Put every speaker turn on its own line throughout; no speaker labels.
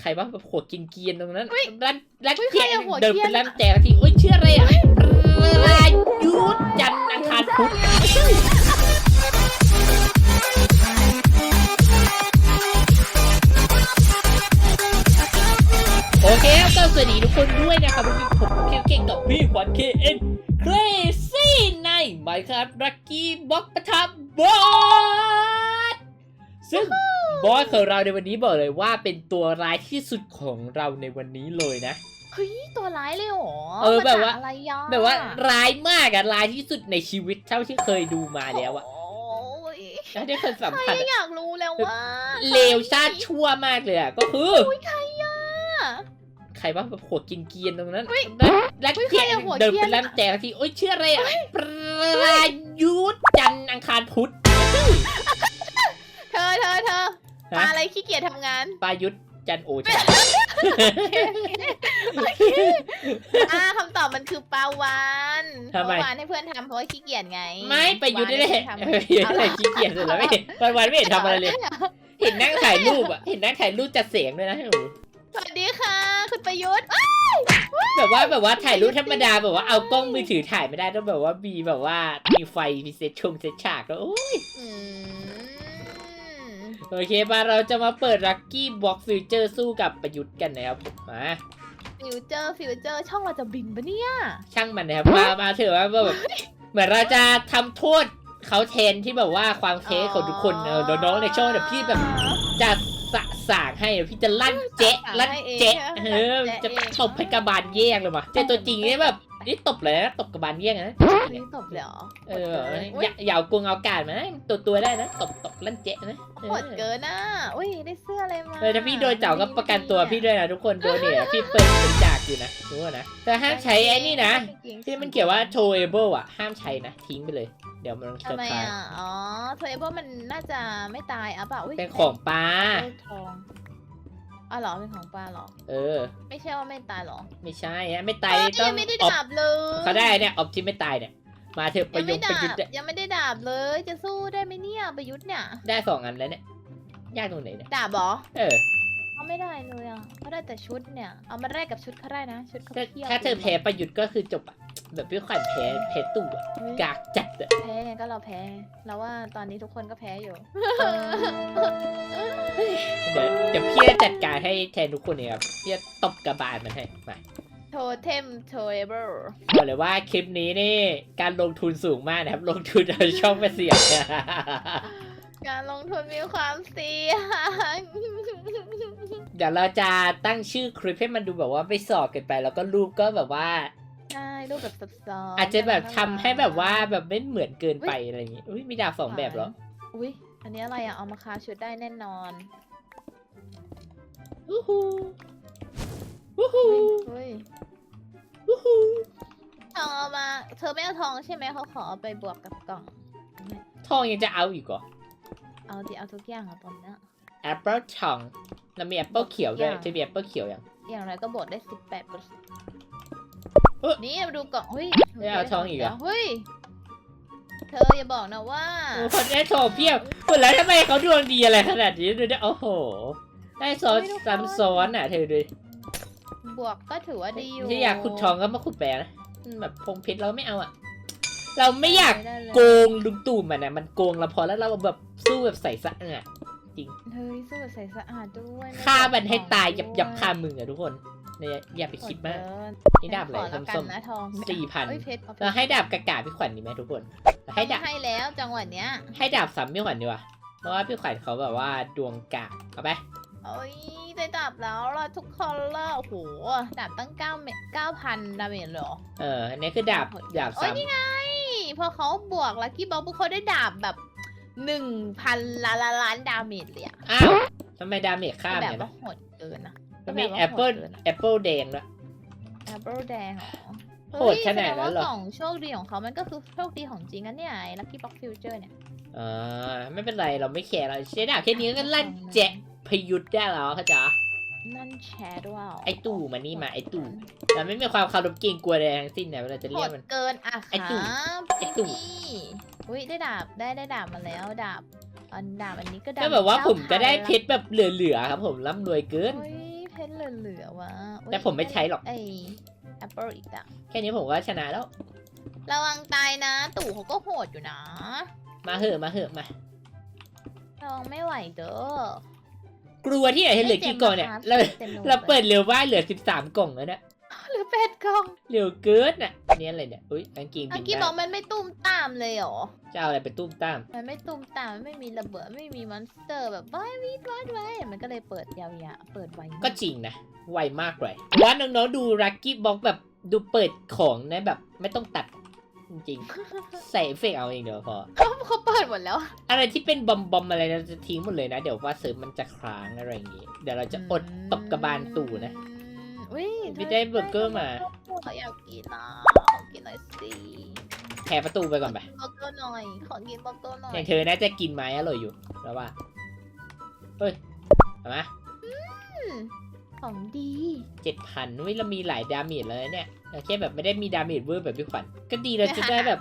ใครว่าแบบหัวกินเกรียนๆตรงนั้น
อุ๊ย
ร้านร้าน
อุ๊ย
แจก
ใครอะหัว
เดิน
เกรี
เป็
ย
น
น
ร้านแจกทีโอ้ยชื่ออะไรอะรายุทธจันทร์อังคารพุธโอเคครับก็สวัสดีทุกคนด้วยนะครับวันนี้ผมเคียวเก่งกับพี่ขวัญ KN Crazy ใน Minecraft Lucky Box ประทับบอส ซึ่งบอสของเราในวันนี้บอกเลยว่าเป็นตัวร้ายที่สุดของเราในวันนี้เลยนะ
เฮ้ยตัวร้ายเลยเหรอ
เออแบบว่า
มจกอะไรยะ
แบบว่าร้ายมากอะร้ายที่สุดในชีวิตเท่าที่เคยดูมาแล้วอะ
โอ้ย
เท่าที่เคยสัม
ใคร
ผัสอะ
อยากรู้แล้วว่า
เลวชาติชั่วมากเลยอะก็คือ
ใครอะ
ใครว่าแบบหัวกินเกรียนๆตรงนั้น
อุ๊ย
ร้านร้าน
อุ๊ย
แจก
ใครอะหัว
เดิน
เกรียน
เป็นร้านแจกทีโอ้ยชื่ออะไรอะรายุทธจันทร์อังคารพุธ
เธ อเธอเธอป
ฮะ
ลาอะไรขี้เกียจทำงาน
ปายุทธจันทร์โอชา
อ่าคำตอบมันคือปลาวาน
ทำไม
ปลาวานให้เพื่อนทำเพราะว่าขี้เกียจไง
ไม่ไปยุทธได้แหละ
วาน
เอ
ให้
อ
เพื่อนทำ
อะไรขี้เกียจสุดแล้วไม่เห็นวันวันๆไม่เห็นทำอะไรเลยเห็นนั่งถ่ายรูปอะเห็นนั่งถ่ายรูปจัดเสียงด้วยนะ
สวัสดีค่ะ คุณประยุทธ์
แบบว่าแบบว่าถ่ายรูปธรรมดาแบบว่าเอากล้องมือถือถ่ายไม่ได้ต้องแบบว่ามีแบบว่ามีไฟมีเซตชงเซตฉากแล้วโอ้ย
อืม
โอเคมาเราจะมาเปิดลั c กี้บ็อกฟิวเจอร์สู้กับประยุทธ์กันนะครับมา
ฟิวเจอร์ฟิวเจอร์ช่องเราจะบินปะเนี่ย
ช่างมันนะครับมามาเถอะว่าแบบเหมือนเราจะทำโทษเขาแทนที่แบบว่าความเทสของทุกคนเออน้องๆในช่องเดี๋ยวพี่แบบจะสะสางให้เดี๋ยวพี่จะลั่นเจ๊ะลั่นเจ๊ะเออจะตบให้กระบาลแยกเลยว่ะเจ๊ตัวจริงเนี่ยแบบ นี่ตบเลยนะตบกระบาลแยกนะ
นี่ตบเลยเหรอ
เออ
อุ๊
อยย่าอย่าเอากงเอากาดมานะตัวตัวได้นะตบตบลั่นเจ๊ะนะเออ
โหดเกินอะอุ้ยได้เสื้ออะไรมา
เออถ้าพี่โดนเจ่าก็ประกันตัวพี่ด้วยนะทุกคนโดนเนี่ยพี่เปิดเป็นจากอยู่นะรู้นะแต่ห้ามใช้ไอ้นี่นะที่มันเขียนว่า towable อะห้ามใช้นะทิ้งไปเลย เดี๋ยวมัน
ทำ
จะ
ไม
พาย
อะอ๋อเทเบิลมันน่าจะไม่ตายอะเปล่าอุ๊ย
เป็นของปลา
เลขทองอ๋อเหรอเป็นของปลาเหรอ
เออ
ไม่ใช่ว่าไม่ตายเหรอ
ไม่ใช่นะไม่ตา
เอ้
ย
ย
ต้อ
ยังงไม่ได้
ออบ
ดาบเลย
เขาได้เนี่ยออบที่ไม่ตายเนี่ย มาเถอะป
ยั
ระ
ง
ยุ
ไม่
ทธ์ประ
ดา
ยุท
บ
ธ์อะ
ยังไม่ได้ดาบเลย จะสู้ได้ไหมเนี่ยประยุทธ์เนี่ย
ได้สองอันแล้วเนี่ยยากตรงไหนเนี่ย
ดาบเหรอ
เออ
เขาไม่ได้เลยอะเขาได้แต่ชุดเนี่ย เอามาแลกกับชุดเขาได้นะ ชุดเขา
ถ้า
เทียบ
ถ้าเธอแพ้ประยุทธ์ก็คือจบอะ แบบพี่ขวัญแพ้แพ้ตู่อะ
เฮ้ย
กากจัดอะ
แพ้ไงก็เราแพ้ เราว่าตอนนี้ทุกคนก็แพ้อยู่
เดี๋ยวเดี๋ยวพี่จะจัดการให้แทนทุกคนเองครับพี่จะตบกระบาลมันให้มา
โทเทมโทเบิล
บอกเลยว่าคลิปนี้นี่การลงทุนสูงมากนะครับ ลงทุนเอาช่องไปเสี่ยง
การลงทุนมีความเสี่ยง
เดี๋ยวเราจะตั้งชื่อคลิปให้มันดูแบบว่าไม่สอบเกันไป แล้วก็รูปก็แบบว่า
ใช่ รูปแบบซับซ้อน
อาจจะแบบทำให้แบบว่าแบบไม่เหมือนเกินไปอะไรอย่างงี้อุ้ยมีดาบสองแบบเหรอ
อุ้ยอันนี้อะไรอะเอามาคาชุดได้แน่นอน
วู้ฮู้วู้ฮู้
เฮ้ยเฮ้ย
วู้ฮู้
เอามา เธอไม่เอาทองใช่ไหมเขาขอเอาไปบวกกับกล่อง
ทองยังจะเอาอีกเหรอ
เอาดิเอาทุกอย่างอะตอนเนี้ย
แอปเปิลทองแล้วมีแอปเปิลเขียวด้วย
อย่าง
จะมีแอปเปิลเขียวยัง
อย่างไรก็บวกได้สิบแปดเปอร์เซ็นต์
เอ้ย
นี่มาดูกล่องเฮ้ย
ไม่เอาทองอีกเหรอ
เฮ้ย เธออย่าบอกนะว่า
โอ้คนได้ทองเพียบหมดแล้วทำไมเขาดวงดีอะไรขนาดนี้ดูดิโอ้โห ได้ซ้อน
ไม่รู้
ซ้ำซ้อนอะเธอดูดิ
บวกก็ถือว่าดีอยู่
ที่อยากขุดทองก็มาขุดแปลนะอืมแบบพงเพชรเราไม่เอาอะ เราไม่อยาก
ได้เลย
โกงลุงตู่มันอะมันโกงเราพอแล้วเราแบบสู้แบบใส่สะอาด
เฮ้ยสู้แบบใสสะอาดด้วย
ฆ่ามันให้ตายยับยับ
ด้วย
ฆ่ามึงอะทุกคน เนี่ยอย่าไปคิดมากนี่ดาบอะไร
ขอแล้วกัน
ส้ม
นะทอง
สี่พัน
เฮ้ยเพชรเอาเพชร
เราให้ดาบกากาพี่ขวัญดีไหมทุกคนเราให้ดาบ
ให้แล้วจังหวะเนี้ย
ให้ดาบสามพี่ขวัญดีกว่าเพราะว่าพี่ขวัญเขาแบบว่าดวงกากเอาไป
โอ้ยได้ดาบแล้วล่ะทุกคนล่ะโอ้โหดาบตั้งเก้าเมเก้าพันดาเมจเลยเหรอ
เอออันนี้คือดาบดาบ
โอ้
สายม
นี่ไงพอเขาบวกลักกี้บ็อกเขาได้ดาบแบบหนึ่งพันล้านล้านดาเมจเลยอะ
อ้าวทำไมดาเมจข้าม
แบ
เนี่
บ
ย
ว่า
นะ
โหดเกินนะ
มันมี
แบบว่า
แอปเปิล
โหดเกินอะ
แอปเปิลแดงด้วย
แอปเปิลแดงเหรอ
โหดขนาดนั้นเหรอ
ฮ้ยแสดงว่ากล่องโชคดีของเขามันก็คือโชคดีของจริงนะเนี่ยลักกี้บ็อกฟิวเจอร์เนี่ย
อ่าไม่เป็นไรเราไม่แคร์เราใช้ดาบแค่นี้ก็ลั่นแจะพยุทธ์ได้แล้วเข้าใจปะ
นั่นแชร์ด้วย
ไอ้ตู่มานี่มาไอ้ตู่เราไม่มีความเคารพเกรงกลัวใดทั้งสิ้นนะเวลาจะ
โห
เรียก
ด
มัน
เกินอะ
ไอ้ตู่
ครับ
ไอ้ตู่
พี่อุ้ยได้ดาบได้ได้ดาบมาแล้วดาบอันดาบอันนี้ก็ดาบ
ก็แบบว่าผมจะได้เพช
9,000
รแบบเหลือๆครับผมร่ำรวยเกิน
เฮ้ย แพเหลือวะอุ๊ย
แต่ผมไม่ใช้หรอก
ไอแอปเปิลอีกอะ
แค่นี้ผมก็ชนะแล้ว
ระวังตายนะ ตู่เขาก็โหดอยู่นะ
มาเหอะมาเหอะมา
ระวังไม่ไหวเด้อก
ลัวที่ไหนเหลือกี่กล่องเนี่ยเรา
ต็มล
เราเปิดเร็วว่าเหลือสิบสามกล่องแล้วเนี่ย
เหลือเป็ดกล่อง
เร็วเกินอะเนี่ยอะไรเนี่ยอุ้ยกางเกง
เมื่
บิ
อนกี้บ
ได้
อกมันไม่ตุ้มตามเลยเหรอ
จะเอาอะไรไปตุ้มตาม
มันไม่ตุ้มตามมันไม่มีระเบิดไม่มีมอนสเตอร์แบบว้ายวีดว้ายว้ายมันก็เลยเปิดยาวๆเปิดไวมาก
ก็จริงนะ ไวมากเลยว่าน้องๆดูรักกี้บ็อกแบบดูเปิดของนะแบบไม่ต้องตัดจริงๆ ใส่เอฟเฟกต์เอาเองเดี๋ยวพอ
เขาเขาเปิดหมดแล้ว
อะไรที่เป็นบอมบอมอะไรเราจะทิ้งหมดเลยนะ เดี๋ยวว่าเสริมมันจะค้างอะไรอย่างงี้ เดี๋ยวเราจะอดตบกระบาลตู่นะ
อุ้ ย
ไม่ได้เบอร์เกอร์มา
เขาอยากกินนะขอกินหน่อยสิ
แผ่ประตูไปก่อนไป
เบอร์เกอร์หน่อยขอกินเบอร์เกอร์หน่อ
อยย่างเธอน่าจะกินไม้อร่อยอยู่แล้วว่าเฮ้ยเอามา
อืมของดี
เจ็ดพันวิเรามีหลายดาเมจเลยเนี่ยแต่แค่แบบไม่ได้มีดาเมจเวอร์แบบพี่ขวัญก็ดีเราจะได้แบบ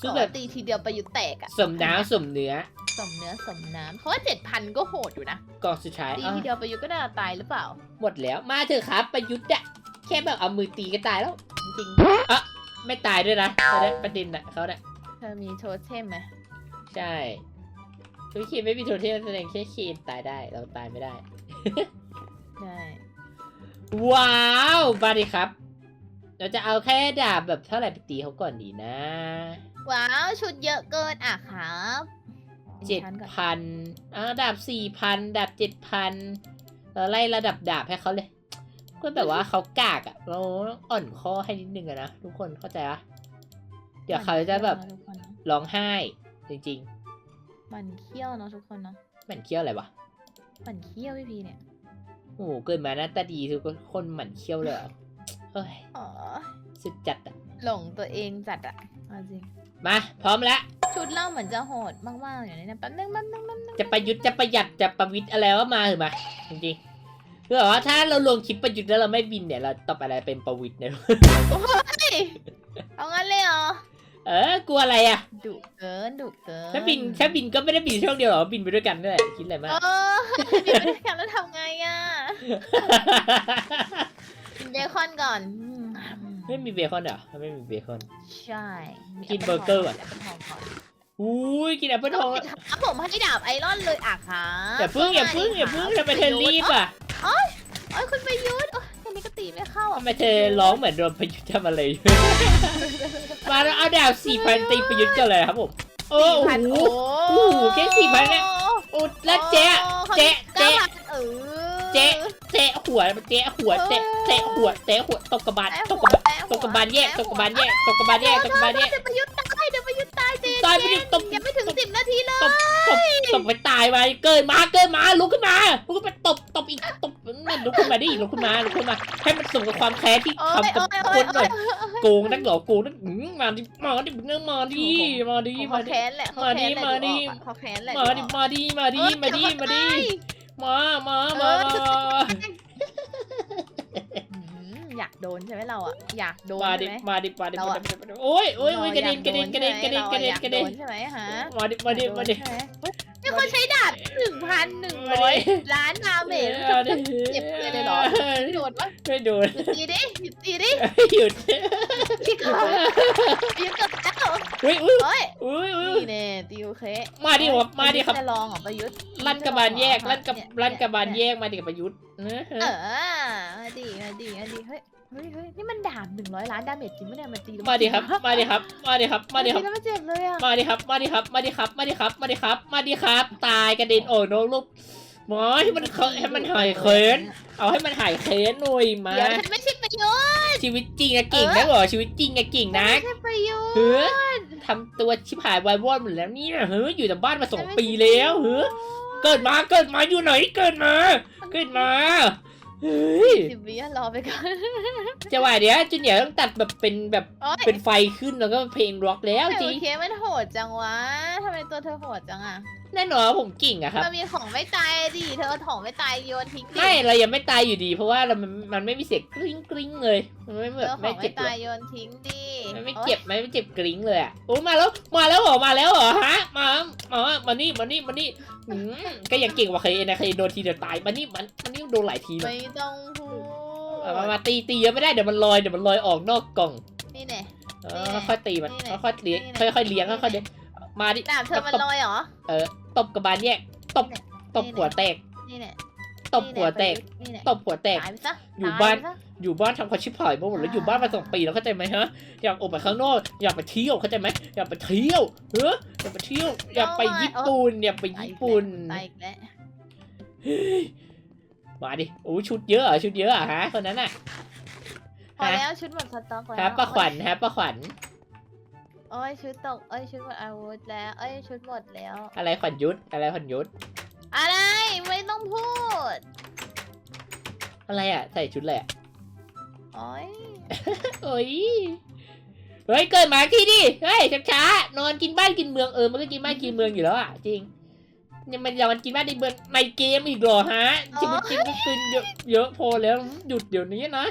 สู้
ขอ
แบบ
ตีทีเดียวประยุทธ์แตกอะ
สมน้ำสมเนื้อ
สมเนื้อสมน้ำเพราะว่าเจ็ดพันก็โหดอยู่นะ
กองสุดท้าย
ตี
อ้าว
ทีเดียวประยุทธ์ก็น่าจะตายหรือเปล่า
หมดแล้วมาเถอะครับประยุทธ์อะแค่แบบเอามือตีก็ตายแล้ว จริงๆอะไม่ตายด้วยนะประเด็นประเด็นอะเขาเนี่ย
เธอมีโทเทมไหม
ใช่ทุกคีไม่มีโทเทมแสดงแค่คีนตายได้เราตายไม่ได้
ใช่
ว้าวมาดิครับ เราจะเอาแค่ดาบแบบเท่าไหร่ไปตีเขาก่อนดีนะ
ว้าว ชุดเยอะเกินอะครับ
เจ็ด
ฉันก่อน
พันอ่าดาบสี่พันดาบเจ็ดพันเราไล่ระดับดาบให้เขาเลย ก็แบบว่าเขากากอะเราต้องอ่อนข้อให้นิดนึงอะนะทุกคนเข้าใจปะเดี๋ยวเขาจะแบบ
มันเขี้ยวนะทุกคนนะ
ร้องไห้จริง
มันเขี้ยวเนาะทุกคนเนาะ
ๆหมันเคี้ยวอะไรวะ
มันเขี้ยวพี่พีเนี่ย
โอ้โหเกิดมาหน้าตาดีทุกคนหมันเคี้ยวเลย เหรอเฮ้ย
อ๋อ
สุดจัดอะ
หลงตัวเองจัดอะเอาจริง
มาพร้อมแล้ว
ชุดเราเหมือนจะโหดมากๆอยู่ในนี้แป๊บนึงแป๊บนึงแป๊บนึง
จะประยุทธ์จะประหยัดจะประวิทย์อะไรก็มาเถอะมาจริงๆคือแบบว่าถ้าเราลงคลิปประยุทธ์แล้วเราไม่บินเนี่ยเราตอบอะไรเป็นประวิทย์เนี่ย
เฮ้ยเอางั้นเลยเหรอ
เออกลัวอะไรอะ
ดุเกินดุเกิน
ถ้าบินถ้าบินก็ไม่ได้บินช่องเดียวหรอกบินไปด้วยกันด้วยคิดอะไรมาก
เออบินไปด้วยกันแล้วทำไงอะกิน เบคอนก่อนอืม
ไม่มีเบคอนเหรอไม่มีเบคอน
ใช่มี
กินเบอร์เกอร์ก่อน
แอปเปิลทองก่อน
อุ้ยกินแอปเปิลทอง
ครับผมให้ดาบไอรอนเลยอะค่ะ
อย่าพึ่งอย่าพึ่งอย่าพึ่งทำไมเธอรีบอะ
เอ้ยคุณประยุทธ์โอ้ยแค่นี้ก็ตีไม่เข้าอะ
ทำไมเธอร้องเหมือนโดนประยุทธ์ทำอะไรอยู่ มาแล้วเอาดาวสี่พันตีประยุทธ์กันเลยครับผมโอ้
สี่พัน
โห
โอ้
โอ้โหแค่4,000เนี่ย โอ้แล้วเจ๊ เจ๊เจ๊
เก้าพันเออ
เจ๊เจ๊หัวเจ๊หัวเจ๊เจ๊หัวเจ๊หัวตกกระบาลตกกระบาลตกกระบาลแยกตกกระบาลแยกตกกระบาลแยกตกกระบาลแยก
เดี๋ยวประยุทธ์ตายเดี๋ยวประยุทธ์ตายเจ๊
ตายไปดิตบ
ยังไม่ถึงสิบนาทีเลย
ตบตบตบไปตายไปเกินมาเกินมาลุกขึ้นมาลุกขึ้นมาตบตบอีกตบนั่นลุกขึ้นมาดิลุกขึ้นมาลุกขึ้นมาให้มันสมกับความแค้นที่
โอ้ย
ทำกับ
โอ้ย
ค
โอ้
น
ย
หน่อยโกงนักเหรอโกงนักอื้อมาดิมาดิมึงเอามาดิมาดิ
เขา
มาดิ
แค้นแหละเขา
มาดิ
แค้นแหละ
มาดิ
ออกอะเขาแค้นแหละ
มาดิมาดิมาดิมาดิมาดิ มามามามา
อืมอยากโดนใช่ไหมเราอะอยากโดน
มา
ใช่
ดิ
ไหม
มาดิมาดิ
เรา
มา
อะ
ดิโอ้ยโอ้ยโอ้ยกระเด็นกระเด็นกระเด็นกระเด็นกระเด็นกระเด็นกระเด็น
ใช่ไหมฮะ
มาดิมาดิมาดิ
มีคนใช้ดาบหนึ่งพันหนึ่งร้อยล้านดาเมจ
มาดิ
เจ็บเลยเหรอไม่โดนปะ
ไม่โดน
หยุดตีดิหยุดตีดิ
หยุด
พี่เขายืนกับแล้ว
อุ้ยอุ้ย
เฮ้ย
อุ้ยอุ้ย
นี่เน่ ตีโอเค
มาดิวะมาดิครับ
จะลองเหรอประยุทธ์
ลั่นกระบาลแยกลั่นกับลั่นกระบาลแยกมาดิกับประยุทธ์
เออมาดีมาดีมาดีเฮ้ยเฮ้ยเฮ้ยนี่มันดาบหนึ่งร้อยล้านดาเมจจริงไหมเนี่ยมันตี
มาดิครับ มาดิครับ มาดิครับ มาดิครับ
มันเจ็บเลยอะ
มาดิครับ มาดิครับ มาดิครับ มาดิครับ มาดิครับ มาดิครับ ตายกระเด็นโอ้โนลูกหมอให้มันเคให้มันหายเขินเอาให้มันหายเขินหน่อยมา
เดี๋ยวฉันไม่ใช่ประยุทธ์
ชีวิตจริงอะเก่งนะเหรอชีวิตจริงอะเก่งนะ
ไม่ใช่ประยุทธ์
ทำตัวชิบหายวายวอดหมดแล้วเนี่ยเฮ้ยอยู่แต่บ้านมาสองปีแล้วเฮ้ยเกิดมาเกิดมาอยู่ไหนเกิดมา เกิดมาเฮ้ย
สิบวิอะรอไปก่อน
จะว่าเดี๋ยวจูเนียร์ต้องตัดแบบเป็นแบบ
โอ๊ย
เป็นไฟขึ้นแล้วก็เพลงร็อกแล้ว
แต่
จริ
โองเคมันโหดจังวะทำไมตัวเธอโหดจังอะ
แน่นอนว่าผมกิ่งอะครับ
มันมีของไม่ตายดิเธอเอาของไม่ตายโยนทิ้งดิ
ไม่เรายังไม่ตายอยู่ดี เพราะว่าเรามันมันไม่มีเสียงกริ๊งกริ๊งเลย มันไม่
เธ
แบ
อบข
ไม่
อง
เจ็
ไม่
บเล
ตาย
ย
โยนทิ้งดิ
มันไม่
โอ๊ย
เจ็บไม่เจ็บกริ๊งเลยอะโอ้มาแล้วมาแล้วเหรอมาแล้วเหรอฮะมามามานี่มานี่มานี่อืมก็ยังเก่งกว่าเคยนะเคยโดนทีเดียวตายมานี่มันมันนี่โดนหลายทีเลย
ไม่ต้องพูด
เอามามาตีตีเยอะไม่ได้เดี๋ยวมันลอยเดี๋ยวมันลอยออกนอกกล่อง
นี่แน่
เออค่อยๆตีมัน
นี่แหละ
ค่อยๆเลี้ยง
นี่แหละ
ค่อยๆเลี้ยงค่อยๆเลี้ยง มาดิ
ดาบเธอมัน
ตบ
ลอยเหรอ
เออตบกระบาลแยกตบ
นี่แหละ
ตบหัวแตก
นี่แน่
ตบหัวแตก
นี่แน่
ตบหัวแตก
ตายไปซะ
อยู่
ต
บ้าน
ไปซะ
อยู่บ้านทำความชิบหายมาหมดแล้วอยู่บ้านมาสองปีแล้วเข้าใจไหมฮะ อยากออกไปข้างนอก อยากไปเที่ยวเข้าใจไหมอยากไปเที่ยวเอออยากไปเที่ยว อยากไปญี่ปุ่น อยากไปญี่ปุ่น
ตายอีกแล้ว
เฮ้ยมาดิโอ้ชุดเยอะเหรอชุดเยอะเหรอะฮะคนนั้นน่ะ
พอแล้วชุดหมดสต็อกแล้ว
ฮะป้าขวัญฮะป้าขวัญ
โอ้ยชุดตกเอ้ยชุดหมดอาวุธแล้วเอ้ยชุดหมดแล้ว
อะไรขวัญยุทธอะไรขวัญยุทธ
อะไรไม่ต้องพูด
อะไรอะใส่ชุดอะไรอะ
โอ้ย
โอ้ยเฮ้ยเกิดมาที่ดิเฮ้ยช้าๆนอนกินบ้านกินเมืองเออมันก็กินบ้านกินเมืองอยู่แล้วอะจริงยังมันยังมันกินบ้านในเมืองในเกมอีกเหรอฮะจิบจิบกินเยอะเยอะพอแล้วหยุดเดี๋ยวนี้นะ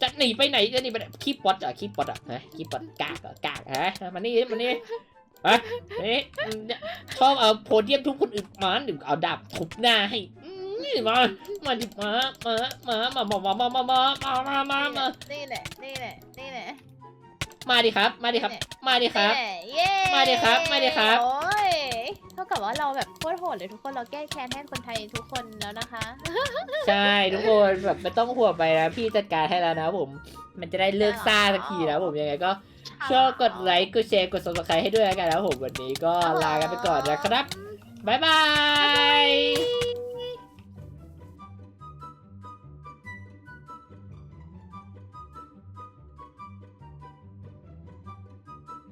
จะหนีไปไหนจะหนีไปไหนขี้ปอดอะขี้ปอดอะฮะขี้ปอดกากอะกากฮะมานี่มานี่ฮะเอ๊ะชอบเอาโพเดียมทุกคนอื่นมาหรือเอาดาบทุบหน้าให้อืมนี่มา มาดิมามา มา มา มา มา มา มา มา มา มา มา มา
นี่แหละ นี่แหละ นี่แหละ
มาดิครับ มาดิครับ มาดิครับ
นี่แหละเย้
มาดิครับ มาดิครับ
โอ้ยเท่ากับว่าเราแบบโคตรโหดเลยทุกคนเราแก้แค้นให้คนไทยทุกคนแล้วนะคะ
ใช่ทุกคนแบบไม่ต้องห่วงไปนะพี่จัดการให้แล้วนะผม มันจะได้เลิกซ่าสักทีนะผมยังไงก็ช่วยกดไลค์กดแชร์กด subscribe ให้ด้วยแล้วกันนะผมวันนี้ก็ลากันไปก่อนนะครับบ๊ายบาย